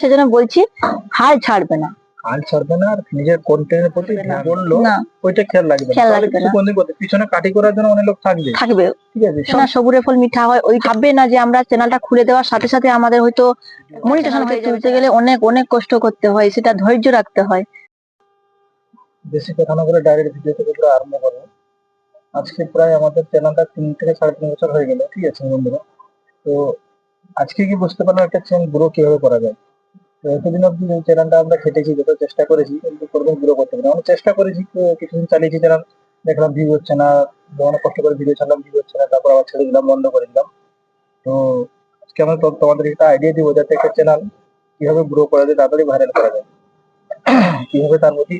সেজন্য বলছি হাল ছাড়বে না। হাল ছাড়বে না আর নিজের কন্টেন্টের প্রতি বলল ওইটা খেয়াল না। খেয়াল না। করতে পিছনে কাটি করার জন্য অনেক লোক থাকবে। থাকবে। ঠিক আছে না সবুরে ফল মিঠা হয় ওই ভাববে না যে আমরা চ্যানেলটা খুলে দেওয়ার সাথে সাথে আমাদের হয়তো মনিটেশন তুলতে গেলে অনেক অনেক কষ্ট করতে হয় সেটা ধৈর্য রাখতে হয়। বেশি কথা না বলে ডাইরেক্ট ভিডিও থেকে পুরো আরম্ভ করব। আজকে প্রায় আমাদের চ্যানেলটা তিন থেকে সাড়ে তিন বছর হয়ে গেল ঠিক আছে বন্ধুরা? তো আজকে কি বুঝতে পারলাম একটা চ্যানেল গ্রো কীভাবে করা যায়? এতদিন অব্দি এই চ্যানেলটা আমরা খেটেছি, যত চেষ্টা করেছি, কিন্তু কোনোদিন গ্রো করতে পারি আমরা চেষ্টা করেছি কিছুদিন চালিয়েছি চ্যানেল দেখলাম ভিউ হচ্ছে না অনেক কষ্ট করে ভিডিও ছাড়লাম ভিউ হচ্ছে না, তারপর আবার ছেড়ে দিলাম, বন্ধ করে দিলাম। তো আজকে আমরা তোমাদের একটা আইডিয়া দিব, যাতে একটা চ্যানেল কীভাবে গ্রো করা যায়, তাড়াতাড়ি ভাইরাল করা যায়। কীভাবে তার প্রতি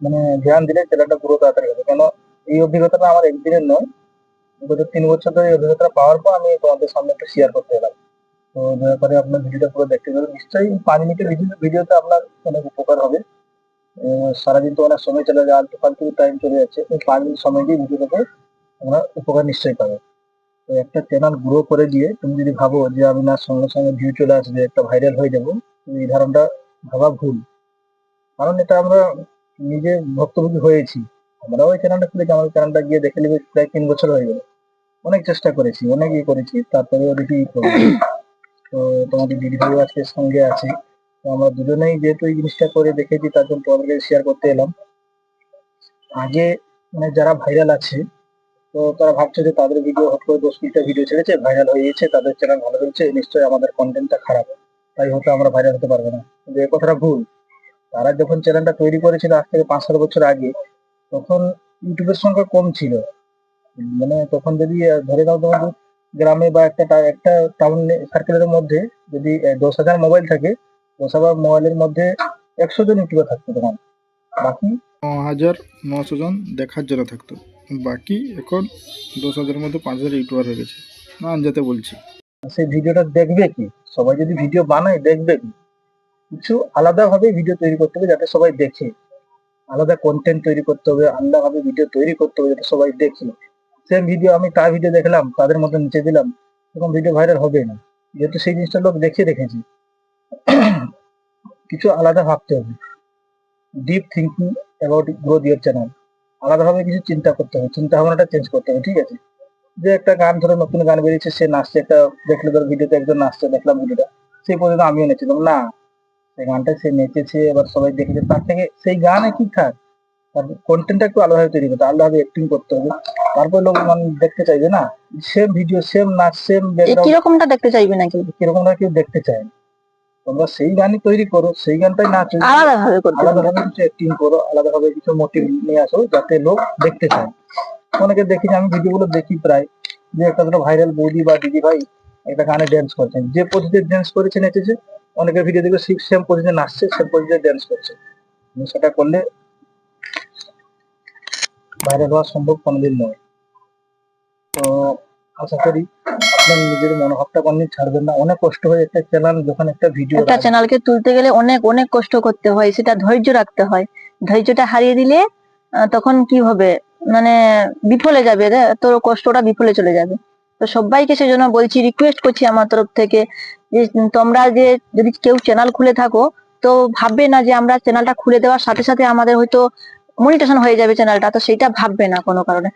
মানে ধ্যান দিলে চ্যানেলটা পুরো তাড়াতাড়ি হবে? কেন এই অভিজ্ঞতাটা আমার একদিনের নয়, গত তিন বছর ধরে এই অভিজ্ঞতাটা পাওয়ার পর আমি তোমাদের সামনে একটা শেয়ার করতে এলাম। তো দয়া করে আপনার ভিডিওটা পুরো দেখতে পাবেন নিশ্চয়ই পাঁচ মিনিটের ভিডিও ভিডিওতে আপনার অনেক উপকার হবে। সারাদিন তো অনেক সময় চলে যায় আলতু ফালতু টাইম চলে যাচ্ছে। এই পাঁচ মিনিট সময় দিয়ে ভিডিওটাতে আমরা উপকার নিশ্চয়ই পাবে। তো একটা চ্যানেল গ্রো করে দিয়ে তুমি যদি ভাবো যে আমি না সঙ্গে সঙ্গে ভিউ চলে আসবে, একটা ভাইরাল হয়ে যাব এই ধারণটা ভাবা ভুল। কারণ এটা আমরা নিজে ভুক্তভোগী হয়েছি। আমরাও এই চ্যানেলটা খুলেছি, আমাদের চ্যানেলটা গিয়ে দেখে নেবে, প্রায় তিন বছর হয়ে গেল। অনেক চেষ্টা করেছি, অনেক ইয়ে করেছি তারপরে করব। তো তোমাদের দিদি ভাই আজকে সঙ্গে আছে। তো আমরা দুজনেই যেহেতু এই জিনিসটা করে দেখেছি, তার জন্য তোমাদেরকে শেয়ার করতে এলাম। আগে মানে যারা ভাইরাল আছে, তো তারা ভাবছে যে তাদের ভিডিও হট করে দশ মিনিটের ভিডিও ছেড়েছে ভাইরাল হয়ে গেছে তাদের চ্যানেল ভালো চলছে, নিশ্চয়ই আমাদের কন্টেন্টটা খারাপ। তাই হয়তো আমরা ভাইরাল হতে পারব না। কিন্তু এই কথাটা ভুল। তারা যখন চ্যানেলটা তৈরি করেছিল আজ থেকে পাঁচ সাত বছর আগে, তখন ইউটিউবের সংখ্যা কম ছিল। মানে তখন যদি ধরে নাও তোমাদের গ্রামে বা একটা একটা টাউন সার্কেলের মধ্যে যদি দশ হাজার মোবাইল থাকে, দশ হাজার মোবাইলের মধ্যে একশো জন ইউটিউবার থাকতো তখন। বাকি ন হাজার নশো জন দেখার জন্য থাকতো। বাকি এখন দশ হাজারের মধ্যে পাঁচ হাজার ইউটিউবার হয়ে গেছে। না আনজাতে বলছি। সেই ভিডিওটা দেখবে কি? সবাই যদি ভিডিও বানায়, দেখবে কি? কিছু আলাদাভাবে ভিডিও তৈরি করতে হবে যাতে সবাই দেখে। আলাদা কন্টেন্ট তৈরি করতে হবে, আলাদাভাবে ভিডিও তৈরি করতে হবে যাতে সবাই দেখে। সেম ভিডিও আমি তার ভিডিও দেখলাম, তাদের মতো নিচে দিলাম, তখন ভিডিও ভাইরাল হবে না। যেহেতু সেই জিনিসটা লোক দেখে রেখেছে। কিছু আলাদা ভাবতে হবে। Deep thinking about growth year channel আলাদাভাবে কিছু চিন্তা করতে হবে, চিন্তা ভাবনাটা চেঞ্জ করতে হবে, ঠিক আছে? যে একটা গান, ধরো নতুন গান বেরিয়েছে, সে নাচছে, একটা দেখলে ধরো ভিডিওতে একজন নাচছে, দেখলাম ভিডিওটা সেই পর্যন্ত আমিও নেচেছিলাম না, সেই গানটা সে নেচেছে, এবার সবাই দেখেছে। তার থেকে সেই গান কি থাক তার কন্টেন্টটা একটু আলাদাভাবে তৈরি করতে আলাদাভাবে অ্যাক্টিং করতে হবে। তারপর লোক মানে দেখতে চাইবে না। সেম ভিডিও সেম নাচ সেম কিরকমটা দেখতে চাইবে নাকি? কীরকম না কেউ দেখতে চায় তোমরা সেই গানই তৈরি করো সেই গানটাই নাচো। আলাদা ভাবে করতে হবে। আলাদাভাবে কিছু অ্যাক্টিং করো আলাদাভাবে কিছু মোটিভ নিয়ে আসো যাতে লোক দেখতে চায়। অনেকে দেখি যে আমি ভিডিওগুলো দেখি প্রায় যে একটা দুটো ভাইরাল বৌদি বা দিদি ভাই একটা গানে ড্যান্স করছেন। যে পজিতে ড্যান্স করেছে নেচেছে অনেকের ভিডিও দেখবে সেম পজিতে নাচছে সেম পজিতে ড্যান্স করছে। সেটা করলে ভাইরাল হওয়া সম্ভব কোনোদিন নয়। তো আশা করি আপনার নিজের মনোভাবটা কোনদিন ছাড়বেন না। অনেক কষ্ট হয় একটা চ্যানেল যখন একটা ভিডিও একটা চ্যানেলকে তুলতে গেলে অনেক অনেক কষ্ট করতে হয় সেটা ধৈর্য রাখতে হয়। ধৈর্যটা হারিয়ে দিলে তখন কি হবে? মানে বিফলে যাবে তোর কষ্টটা বিফলে চলে যাবে। তো সবাইকে সেজন্য বলছি রিকোয়েস্ট করছি আমার তরফ থেকে যে তোমরা যে যদি কেউ চ্যানেল খুলে থাকো তো ভাববে না যে আমরা চ্যানেলটা খুলে দেওয়ার সাথে সাথে আমাদের হয়তো মনিটেশন হয়ে যাবে চ্যানেলটা তো সেটা ভাববে না কোনো কারণে।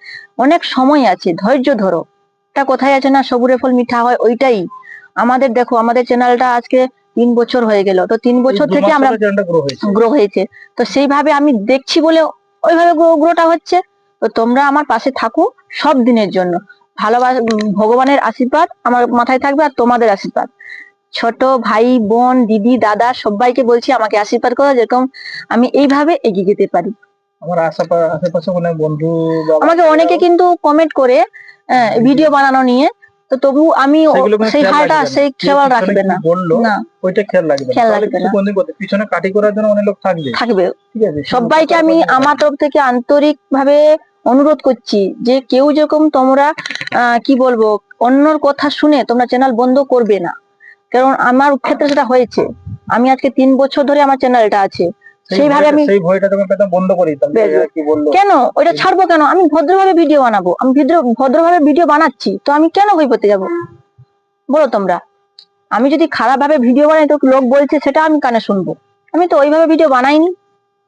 অনেক সময় আছে ধৈর্য ধরো। তা কোথায় আছে না সবুরে ফল মিঠা হয় ওইটাই। আমাদের দেখো আমাদের চ্যানেলটা আজকে তিন বছর হয়ে গেল। তো তিন বছর থেকে আমরা গ্রো হয়েছে। তো সেইভাবে আমি দেখছি বলে ওইভাবে গ্রোটা হচ্ছে। তো তোমরা আমার পাশে থাকো সব দিনের জন্য। ভালোবাস ভগবানের আশীর্বাদ আমার মাথায় থাকবে আর তোমাদের আশীর্বাদ। ছোট ভাই বোন দিদি দাদা সবাইকে বলছি আমাকে আশীর্বাদ করো যেরকম আমি এইভাবে এগিয়ে যেতে পারি। আমার আশেপাশে অনেক বন্ধু আমাকে অনেকে কিন্তু কমেন্ট করে ভিডিও বানানো নিয়ে। তো তবু আমি সেই হালটা সেই খেয়াল রাখবে না। বলল ওইটা খেয়াল রাখবে খেয়াল রাখবে না। পিছনে কাটি করার জন্য অনেক লোক থাকবে। থাকবে। ঠিক আছে সবাইকে আমি আমার তরফ থেকে আন্তরিক ভাবে অনুরোধ করছি যে কেউ যেরকম তোমরা কি বলব অন্যর কথা শুনে তোমরা চ্যানেল বন্ধ করবে না। কারণ আমার ক্ষেত্রে সেটা হয়েছে। আমি আজকে তিন বছর ধরে আমার চ্যানেলটা আছে। সেইভাবে আমি- সেই ভয়টা যখন পেতাম বন্ধ করি। এরা কি বলল? কেন? ওইটা ছাড়বো কেন? আমি ভদ্রভাবে ভিডিও বানাবো। আমি ভদ্রভাবে ভিডিও বানাচ্ছি। তো আমি কেন বই করতে যাব? বলো তোমরা। আমি যদি খারাপ ভাবে ভিডিও বানাই তো লোক বলছে সেটা আমি কানে শুনব। আমি তো ওইভাবে ভিডিও বানাইনি।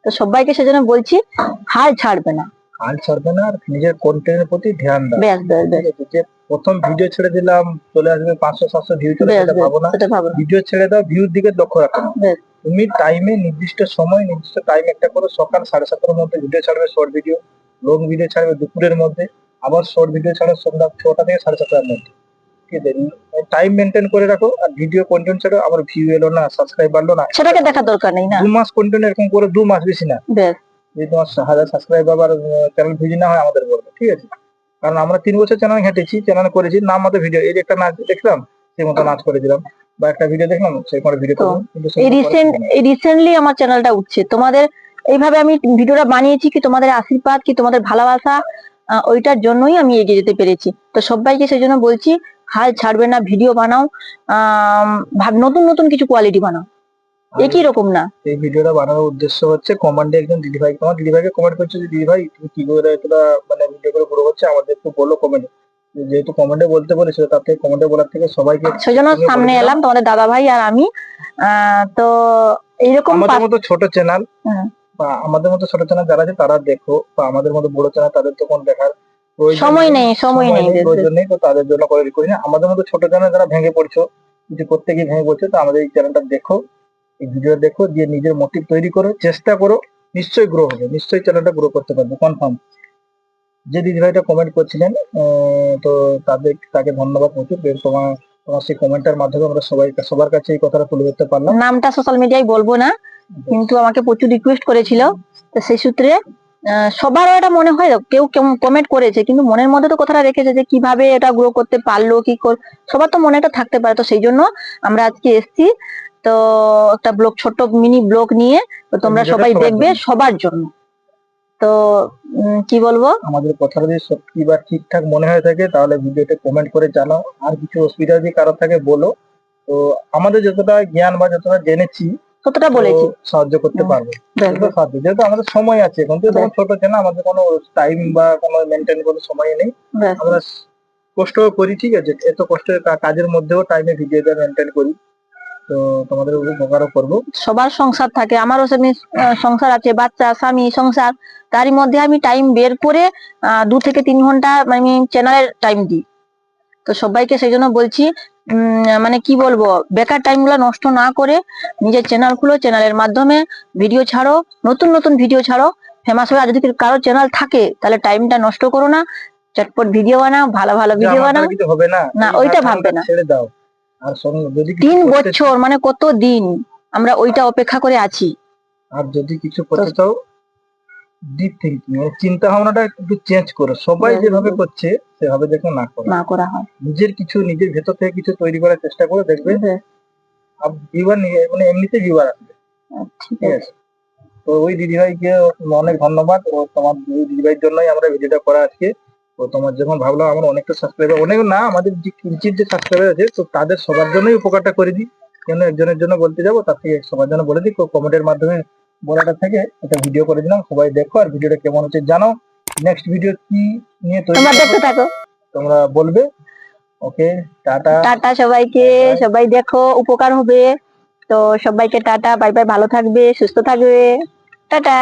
তো সবাইকে সেজন্য বলছি হাল ছাড়বে না। হাল ছাড়বে না আর নিজের কন্টেন্টের প্রতি ধ্যান দাও। ব্যাস ব্যাস ব্যাস। প্রথম ভিডিও ছেড়ে দিলাম চলে আসবে পাঁচশো সাতশো ভিউ চলে ভাবো না। ভিডিও ছেড়ে দাও ভিউর দিকে লক্ষ্য রাখো। তুমি টাইমে নির্দিষ্ট সময় নির্দিষ্ট টাইম একটা করো সকাল সাড়ে সাতটার মধ্যে ভিডিও ছাড়বে শর্ট ভিডিও লং ভিডিও ছাড়বে দুপুরের মধ্যে আবার শর্ট ভিডিও ছাড়বে সন্ধ্যা ছটা থেকে সাড়ে সাতটার মধ্যে। ঠিক আছে টাইম মেনটেন করে রাখো আর ভিডিও কন্টেন্ট ছাড়ো আমার ভিউ এলো না সাবস্ক্রাইব বাড়লো না। সেটাকে দেখার দরকার নেই না? দু মাস কন্টেন্ট এরকম করে দু মাস বেশি না। যদি তোমার হাজার সাবস্ক্রাইব আবার চ্যানেল ভিউ না হয় আমাদের বলবে ঠিক আছে? কারণ আমরা তিন বছর চ্যানেল ঘেটেছি চ্যানেল করেছি নাম মতো ভিডিও এই যে একটা নাচ দেখলাম সেই মতো নাচ করে দিলাম বা একটা ভিডিও দেখলাম সেই করে ভিডিও তো, এই রিসেন্ট এই রিসেন্টলি আমার চ্যানেলটা উঠছে। তোমাদের এইভাবে আমি ভিডিওটা বানিয়েছি কি তোমাদের আশীর্বাদ কি তোমাদের ভালোবাসা ওইটার জন্যই আমি এগিয়ে যেতে পেরেছি। তো সবাইকে সেই জন্য বলছি হাল ছাড়বে না ভিডিও বানাও ভাব- নতুন নতুন কিছু কোয়ালিটি বানাও। একই রকম না। এই ভিডিওটা বানানোর উদ্দেশ্য হচ্ছে কমান্ডে একজন দিদি ভাই তোমার দিদি ভাইকে কমেন্ট করছে যে দিদি ভাই তুমি কি করে এতটা মানে ভিডিও করে বড় হচ্ছে? আমাদের একটু বলো কমেন্টে যেহেতু কমেন্টে বলতে বলেছিল তার থেকে কমেন্টে বলার থেকে সবাইকে সেই জন্য তুমিও সামনে এলাম তোমাদের দাদা ভাই আর আমি। তো এইরকম আমাদের মতো ছোট চ্যানেল বা আমাদের মতো ছোট চ্যানেল যারা আছে তারা দেখো বা আমাদের মতো বড় চ্যানেল তাদের তো কোনো দেখার সময় নেই। সময় নেই প্রয়োজন নেই তো তাদের জন্য করে করি না আমাদের মতো ছোট চ্যানেল যারা ভেঙে পড়ছো কিছু করতে গিয়ে ভেঙে পড়ছো তো আমাদের এই চ্যানেলটা দেখো এই ভিডিও দেখো দিয়ে নিজের মোটিভ তৈরি করো চেষ্টা করো নিশ্চয়ই গ্রো হবে নিশ্চয়ই চ্যানেলটা গ্রো করতে পারবে কনফার্ম যে দিদি ভাইটা কমেন্ট করছিলেন তো তাদের তাকে ধন্যবাদ প্রচুর। তোমার তোমার সেই কমেন্টের মাধ্যমে আমরা সবাই সবার কাছে এই কথাটা তুলে ধরতে পারলাম। নামটা সোশ্যাল মিডিয়ায় বলব না কিন্তু আমাকে প্রচুর রিকোয়েস্ট করেছিল। তো সেই সূত্রে সবারও এটা মনে হয় কেউ কমেন্ট করেছে কিন্তু মনের মধ্যে তো কথাটা রেখেছে যে কীভাবে এটা গ্রো করতে পারল কি কর সবার তো মনে একটা থাকতে পারে। তো সেই জন্য আমরা আজকে এসেছি। তো একটা ব্লগ ছোট্ট মিনি ব্লগ নিয়ে তো তোমরা সবাই দেখবে সবার জন্য। তো কি বলব? আমাদের কথাটা যদি সত্যি বা ঠিকঠাক মনে হয়ে থাকে তাহলে ভিডিওতে কমেন্ট করে জানাও। আর কিছু অসুবিধা যদি কারও থাকে বলো। তো আমাদের যতটা জ্ঞান বা যতটা জেনেছি কতটা তো বলেছি সাহায্য করতে পারব। সাহায্য যেহেতু আমাদের সময় আছে এখন তো। ছোট চ্যানেল আমাদের কোনো টাইম বা কোনো মেনটেন কোনো সময় নেই। আমরা কষ্ট করি ঠিক আছে? এত কষ্টের কাজের মধ্যেও টাইমে ভিডিওটা মেনটেন করি। তো তোমাদের উপকারও করব। সবার সংসার থাকে আমারও সংসার আছে বাচ্চা স্বামী সংসার। তারই মধ্যে আমি টাইম বের করে দু থেকে তিন ঘণ্টা আমি চ্যানেলের টাইম দিই। তো সবাইকে সেই জন্য বলছি উম, মানে কি বলব বেকার টাইমগুলো নষ্ট না করে নিজের চ্যানেল খুলো চ্যানেলের মাধ্যমে ভিডিও ছাড়ো নতুন নতুন ভিডিও ছাড়ো। ফেমাস হয়ে আর যদি কারও চ্যানেল থাকে তাহলে টাইমটা নষ্ট করো না। চটপট ভিডিও বানাও ভালো ভালো ভিডিও বানাও। না, ওইটা ভাববে না। ছেড়ে দাও। আর যদি তিন বছর মানে কত দিন? আমরা ওইটা অপেক্ষা করে আছি। আর যদি কিছু করতে চাও ডিপ থিঙ্কিং মানে চিন্তা ভাবনাটা একটু চেঞ্জ করো। সবাই যেভাবে করছে সেভাবে দেখো না করো। না করা হয়। নিজের কিছু নিজের ভেতর থেকে কিছু তৈরি করার চেষ্টা করো দেখবে। হ্যাঁ, ভিউয়ার মানে এমনিতে ভিউয়ার আসবে। ঠিক ঠিক আছে। আছে? তো ওই দিদিভাইকে অনেক ধন্যবাদ। ও তোমার দিদিভাইয়ের জন্যই আমরা ভিডিওটা করা আজকে। তো তোমার যখন ভাবলাম আমার অনেকটা সাবস্ক্রাইবার অনেক না আমাদের যে কিঞ্চিত যে সাবস্ক্রাইবার আছে তো তাদের সবার জন্যই উপকারটা করে দিই। কেন একজনের জন্য বলতে যাব তার থেকে সবার জন্য বলে দিই। কমেন্টের মাধ্যমে বলাটা থেকে একটা ভিডিও করে দিলাম সবাই দেখো আর ভিডিওটা কেমন হচ্ছে জানাও। নেক্সট ভিডিও কি নিয়ে তৈরি তোমরা দেখতে থাকো। তোমরা বলবে। ওকে টাটা। টাটা সবাইকে সবাই দেখো উপকার হবে। তো সবাইকে টাটা বাই বাই ভালো থাকবে সুস্থ থাকবে। টাটা.